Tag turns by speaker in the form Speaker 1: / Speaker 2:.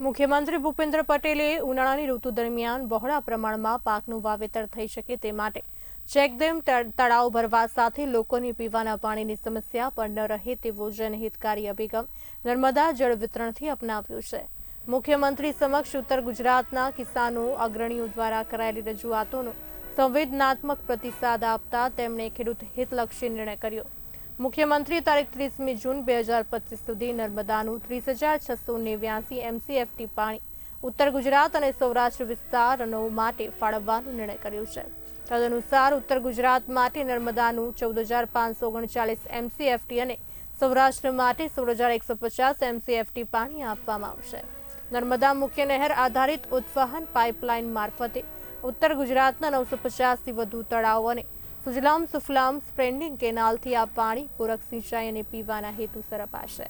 Speaker 1: મુખ્યમંત્રી ભૂપેન્દ્ર પટેલે ઉનાળાની ઋતુ દરમિયાન બહોળા પ્રમાણમાં પાકનું વાવેતર થઈ શકે તે માટે ચેકડેમ તળાવ ભરવા સાથે લોકોની પીવાના પાણીની સમસ્યા પણ ન રહે તેવો જનહિતકારી અભિગમ નર્મદા જળ વિતરણથી અપનાવ્યો છે. મુખ્યમંત્રી સમક્ષ ઉત્તર ગુજરાતના કિસાનો અગ્રણીઓ દ્વારા કરાયેલી રજૂઆતોનો સંવેદનાત્મક પ્રતિસાદ આપતા તેમણે ખેડૂત હિતલક્ષી નિર્ણય કર્યો. મુખ્યમંત્રી તારીખ ત્રીસમી જૂન બે હજાર પચીસ સુધી નર્મદાનું ત્રીસ હજાર છસો નેવ્યાસી એમસીએફટી પાણી ઉત્તર ગુજરાત અને સૌરાષ્ટ્ર વિસ્તારનો માટે ફાળવવાનો નિર્ણય કર્યો છે. તદનુસાર ઉત્તર ગુજરાત માટે નર્મદાનું ચૌદ હજાર પાંચસો ઓગણચાલીસ એમસીએફટી અને સૌરાષ્ટ્ર માટે સોળ હજાર એકસો પચાસ એમસીએફટી પાણી આપવામાં આવશે. નર્મદા મુખ્ય નહેર આધારિત ઉત્વહન પાઇપલાઇન મારફતે ઉત્તર ગુજરાતના નવસો પચાસથી વધુ તળાવો અને સુજલામ સુફલામ સ્પ્રેન્ડિંગ કેનાલથી આ પાણી પૂરક સિંચાઈ અને પીવાના હેતુસર અપાશે